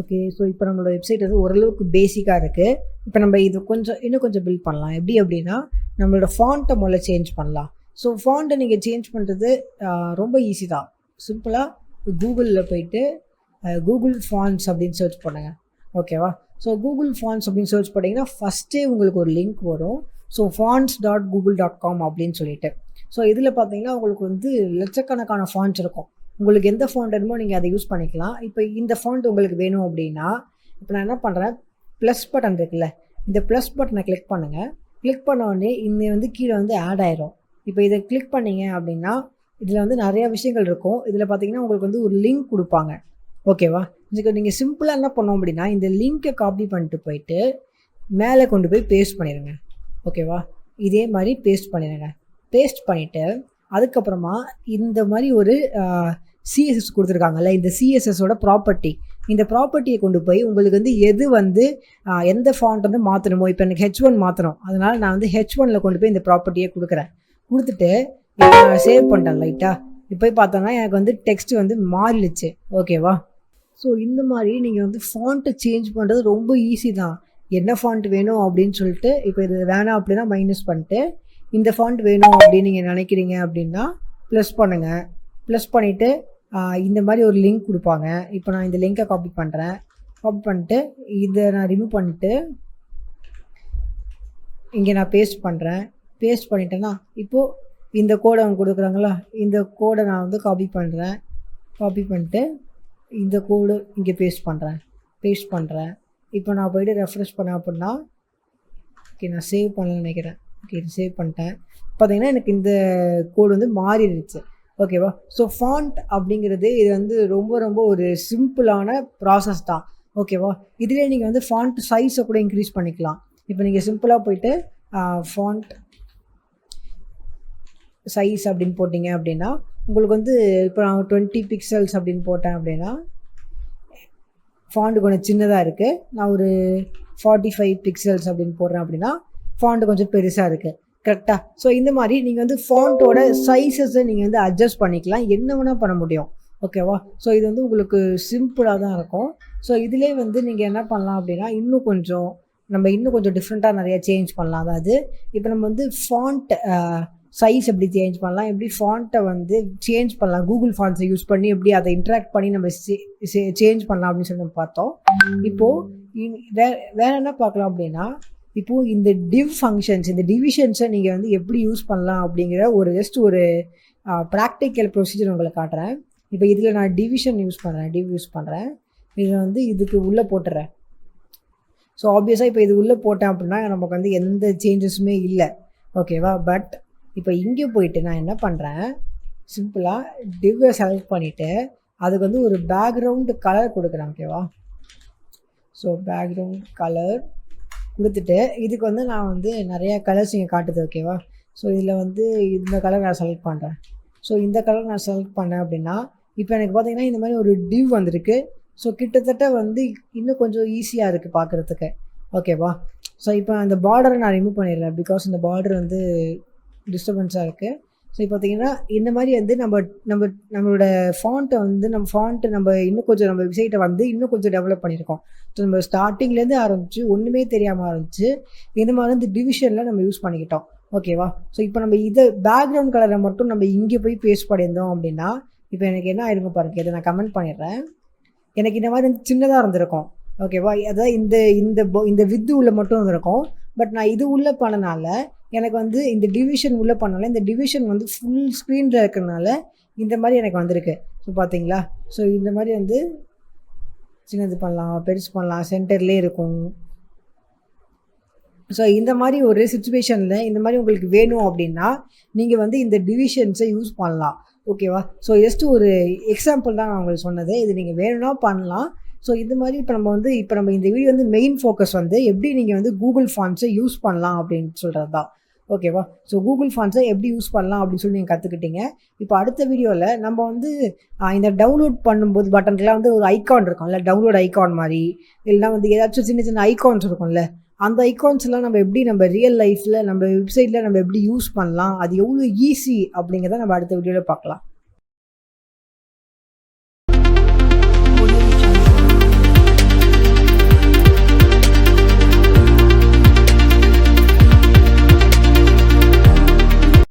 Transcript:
Okay so இப்போ நம்மளோட website வந்து ஓரளவுக்கு பேசிக்காக இருக்குது இப்போ நம்ம இது கொஞ்சம் இன்னும் கொஞ்சம் பில்ட் பண்ணலாம். எப்படி அப்படின்னா நம்மளோட ஃபாண்ட்டை முதல்ல சேஞ்ச் பண்ணலாம். ஸோ ஃபாண்ட்டை நீங்கள் சேஞ்ச் பண்ணுறது ரொம்ப ஈஸி தான். சிம்பிளாக கூகுளில் போயிட்டு கூகுள் ஃபாண்ட்ஸ் அப்படின்னு சர்ச் பண்ணுங்கள் ஓகேவா ஸோ கூகுள் ஃபாண்ட்ஸ் அப்படின்னு சர்ச் பண்ணிங்கன்னா ஃபஸ்ட்டே உங்களுக்கு ஒரு லிங்க் வரும். So fonts dot Google dot com அப்படின்னு சொல்லிட்டு. ஸோ இதில் பார்த்தீங்கன்னா உங்களுக்கு வந்து லட்சக்கணக்கான ஃபாண்ட்ஸ் இருக்கும். உங்களுக்கு எந்த ஃபாண்ட் வேணுமோ நீங்கள் அதை யூஸ் பண்ணிக்கலாம். இப்போ இந்த ஃபாண்ட் உங்களுக்கு வேணும் அப்படின்னா இப்போ நான் என்ன பண்ணுறேன் ப்ளஸ் பட்டன் இருக்குல்ல. இந்த ப்ளஸ் பட்டனை கிளிக் பண்ணுங்கள் கிளிக் பண்ண இந்த வந்து கீழே வந்து ஆட் ஆயிரும். இப்போ இதை கிளிக் பண்ணீங்க அப்படின்னா இதில் வந்து நிறைய விஷயங்கள் இருக்கும். இதில் பார்த்தீங்கன்னா உங்களுக்கு வந்து ஒரு லிங்க் கொடுப்பாங்க. ஓகேவா இதுக்கு நீங்கள் சிம்பிளாக என்ன பண்ணோம் அப்படின்னா இந்த லிங்க்கை காப்பி பண்ணிட்டு போயிட்டு மேலே கொண்டு போய் பேஸ்ட் பண்ணிடுங்க ஓகேவா? இதே மாதிரி பேஸ்ட் பண்ணிடுங்க. பேஸ்ட் பண்ணிவிட்டு அதுக்கப்புறமா இந்த மாதிரி ஒரு சிஎஸ்எஸ் கொடுத்துருக்காங்கல்ல இந்த சிஎஸ்எஸோட ப்ராப்பர்ட்டி இந்த ப்ராப்பர்ட்டியை கொண்டு போய் உங்களுக்கு வந்து எது வந்து எந்த ஃபாண்ட் வந்து மாற்றணுமோ இப்போ எனக்கு ஹெச் ஒன் மாற்றணும் அதனால் நான் வந்து ஹெச் ஒனில் கொண்டு போய் இந்த ப்ராப்பர்ட்டியை கொடுக்குறேன். கொடுத்துட்டு நான் சேவ் பண்ணிட்டேன் லைட்டாக இப்போ பார்த்தோன்னா எனக்கு வந்து டெக்ஸ்ட் வந்து மாறிடுச்சு. ஓகேவா? ஸோ இந்த மாதிரி நீங்கள் வந்து ஃபாண்ட்டை சேஞ்ச் பண்ணுறது ரொம்ப ஈஸி தான். என்ன ஃபாண்ட் வேணும் அப்படின்னு சொல்லிட்டு இப்போ இது வேணாம் அப்படின்னா மைனஸ் பண்ணிட்டு இந்த ஃபாண்ட் வேணும் அப்படின்னு நீங்கள் நினைக்கிறீங்க அப்படின்னா ப்ளஸ் பண்ணுங்கள் ப்ளஸ் பண்ணிவிட்டு இந்த மாதிரி ஒரு லிங்க் கொடுப்பாங்க. இப்போ நான் இந்த லிங்கை காப்பி பண்ணுறேன் காப்பி பண்ணிட்டு இதை நான் ரிமூவ் பண்ணிட்டு இங்கே நான் பேஸ்ட் பண்ணுறேன் பேஸ்ட் பண்ணிட்டேன்னா இப்போது இந்த கோடை அவங்க கொடுக்குறாங்களா? இந்த கோடை நான் வந்து காப்பி பண்ணுறேன் காப்பி பண்ணிட்டு இந்த கோடு இங்கே பேஸ்ட் பண்ணுறேன் பேஸ்ட் பண்ணுறேன் இப்போ நான் போயிட்டு ரெஃப்ரெஷ் பண்ணேன் அப்படின்னா ஓகே நான் சேவ் பண்ணலன்னு நினைக்கிறேன். ஓகே இது சேவ் பண்ணிட்டேன். பார்த்தீங்கன்னா எனக்கு இந்த கோடு வந்து மாறிடுச்சு. ஓகேவா ஸோ ஃபாண்ட் அப்படிங்கிறது இது வந்து ரொம்ப ரொம்ப ஒரு சிம்பிளான ப்ராசஸ் தான். ஓகேவா இதிலே நீங்கள் வந்து ஃபாண்ட் சைஸை கூட இன்க்ரீஸ் பண்ணிக்கலாம். இப்போ நீங்கள் சிம்பிளாக போயிட்டு ஃபாண்ட் சைஸ் அப்படின்னு போட்டிங்க அப்படின்னா உங்களுக்கு வந்து இப்போ நான் டுவெண்ட்டி பிக்சல்ஸ் அப்படின்னு போட்டேன் அப்படின்னா ஃபாண்ட் கொஞ்சம் சின்னதாக இருக்குது நான் ஒரு ஃபார்ட்டி ஃபைவ் பிக்சல்ஸ் அப்படின்னு போடுறேன் அப்படின்னா ஃபாண்ட்டு கொஞ்சம் பெருசாக இருக்குது கரெக்டாக ஸோ இந்த மாதிரி நீங்கள் வந்து ஃபாண்ட்டோட சைஸஸை நீங்கள் வந்து அட்ஜஸ்ட் பண்ணிக்கலாம். என்ன வேணால் பண்ண முடியும். ஓகேவா ஸோ இது வந்து உங்களுக்கு சிம்பிளாக தான் இருக்கும். ஸோ இதிலே வந்து நீங்கள் என்ன பண்ணலாம் அப்படின்னா இன்னும் கொஞ்சம் நம்ம இன்னும் கொஞ்சம் டிஃப்ரெண்ட்டாக நிறைய சேஞ்ச் பண்ணலாம். அதாவது இப்போ நம்ம வந்து ஃபாண்ட் சைஸ் எப்படி சேஞ்ச் பண்ணலாம் எப்படி ஃபாண்ட்டை வந்து சேஞ்ச் பண்ணலாம் கூகுள் ஃபாண்ட்ஸை யூஸ் பண்ணி எப்படி அதை இன்ட்ராக்ட் பண்ணி நம்ம சேஞ்ச் பண்ணலாம் அப்படின்னு சொல்லி நம்ம பார்த்தோம். இப்போது வேற வேற என்ன பார்க்கலாம் அப்படின்னா இப்போது இந்த டிவ் ஃபங்க்ஷன்ஸ் இந்த டிவிஷன்ஸை நீங்கள் வந்து எப்படி யூஸ் பண்ணலாம் அப்படிங்கிற ஒரு ஜஸ்ட் ஒரு ப்ராக்டிக்கல் ப்ரொசீஜர் உங்களுக்கு காட்டுறேன். இப்போ இதில் நான் டிவிஷன் யூஸ் பண்ணுறேன் டிவ் யூஸ் பண்ணுறேன் இதை வந்து இதுக்கு உள்ளே போட்டுறேன். ஸோ ஆப்வியஸாக இப்போ இது உள்ளே போட்டேன் அப்படின்னா நமக்கு வந்து எந்த சேஞ்சஸுமே இல்லை. ஓகேவா பட் இப்போ இங்கே போயிட்டு நான் என்ன பண்ணுறேன் சிம்பிளாக டிவ்வை செலக்ட் பண்ணிவிட்டு அதுக்கு வந்து ஒரு பேக்ரவுண்டு கலர் கொடுக்குறேன் ஓகேவா ஸோ பேக்ரவுண்ட் கலர் கொடுத்துட்டு இதுக்கு வந்து நான் வந்து நிறைய கலர்ஸ் இங்கே காட்டுது ஓகேவா ஸோ இதில் வந்து இந்த கலர் நான் செலக்ட் பண்ணுறேன் ஸோ இந்த கலர் நான் செலக்ட் பண்ணேன் அப்படின்னா இப்போ எனக்கு பார்த்தீங்கன்னா இந்த மாதிரி ஒரு டிவ் வந்திருக்கு. ஸோ கிட்டத்தட்ட வந்து இன்னும் கொஞ்சம் ஈஸியாக இருக்குது பார்க்குறதுக்கு ஓகேவா ஸோ இப்போ அந்த பார்டரை நான் ரிமூவ் பண்ணிடுறேன் பிகாஸ் இந்த பார்டர் வந்து டிஸ்டர்பன்ஸாக இருக்குது ஸோ இப்போ பார்த்தீங்கன்னா இந்த மாதிரி வந்து நம்ம நம்ம நம்மளோட ஃபாண்ட்டை வந்து நம்ம ஃபாண்ட்டு நம்ம இன்னும் கொஞ்சம் நம்ம வெப்சைட்டை வந்து இன்னும் கொஞ்சம் டெவலப் பண்ணியிருக்கோம். ஸோ நம்ம ஸ்டார்டிங்லேருந்து ஆரம்பிச்சு ஒன்றுமே தெரியாமல் ஆரம்பிச்சு இந்த மாதிரி வந்து டிவிஷனில் நம்ம யூஸ் பண்ணிக்கிட்டோம். ஓகேவா ஸோ இப்போ நம்ம இதை பேக்ரவுண்ட் கலரை மட்டும் நம்ம இங்கே போய் பேஸ்ட் பண்ணியிருந்தோம் அப்படின்னா இப்போ எனக்கு என்ன ஆயிருக்கும் பாருங்க இதை நான் கமெண்ட் பண்ணிடுறேன். எனக்கு இந்த மாதிரி வந்து சின்னதாக இருந்திருக்கும் ஓகேவா அதாவது இந்த இந்த இந்த வித்து உள்ள மட்டும் இருந்திருக்கும். பட் நான் இது உள்ளே பண்ணனால எனக்கு வந்து இந்த டிவிஷன் உள்ளே பண்ணனால இந்த டிவிஷன் வந்து ஃபுல் ஸ்க்ரீனில் இருக்கிறனால இந்த மாதிரி எனக்கு வந்திருக்கு. ஸோ பார்த்தீங்களா ஸோ இந்த மாதிரி வந்து சின்னது பண்ணலாம் பெருசு பண்ணலாம் சென்டர்லேயே இருக்கும். ஸோ இந்த மாதிரி ஒரு சுச்சுவேஷனில் இந்த மாதிரி உங்களுக்கு வேணும் அப்படின்னா நீங்கள் வந்து இந்த டிவிஷன்ஸை யூஸ் பண்ணலாம். ஓகேவா ஸோ ஜஸ்ட் ஒரு எக்ஸாம்பிள் தான் நான் உங்களுக்கு சொன்னது. இது நீங்கள் வேணும்னா பண்ணலாம். ஸோ இது மாதிரி இப்போ நம்ம வந்து இப்போ நம்ம இந்த வீடியோ வந்து மெயின் ஃபோக்கஸ் வந்து எப்படி நீங்கள் வந்து கூகுள் ஃபான்ஸை யூஸ் பண்ணலாம் அப்படின்னு சொல்கிறது தான் ஓகேவா ஸோ கூகுள் ஃபான்ஸை எப்படி யூஸ் பண்ணலாம் அப்படின்னு சொல்லி நீங்கள் கற்றுக்கிட்டீங்க இப்போ அடுத்த வீடியோவில் நம்ம வந்து இந்த டவுன்லோட் பண்ணும்போது பட்டன்லாம் வந்து ஒரு ஐகான் இருக்கும்ல டவுன்லோட் ஐகான் மாதிரி. இல்லைனா வந்து ஏதாச்சும் சின்ன சின்ன ஐகான்ஸ் இருக்கும்ல அந்த ஐக்கான்ஸ்லாம் நம்ம எப்படி நம்ம ரியல் லைஃப்பில் நம்ம வெப்சைட்டில் நம்ம எப்படி யூஸ் பண்ணலாம் அது எவ்வளோ ஈஸி அப்படிங்கிறத நம்ம அடுத்த வீடியோவில் பார்க்கலாம்.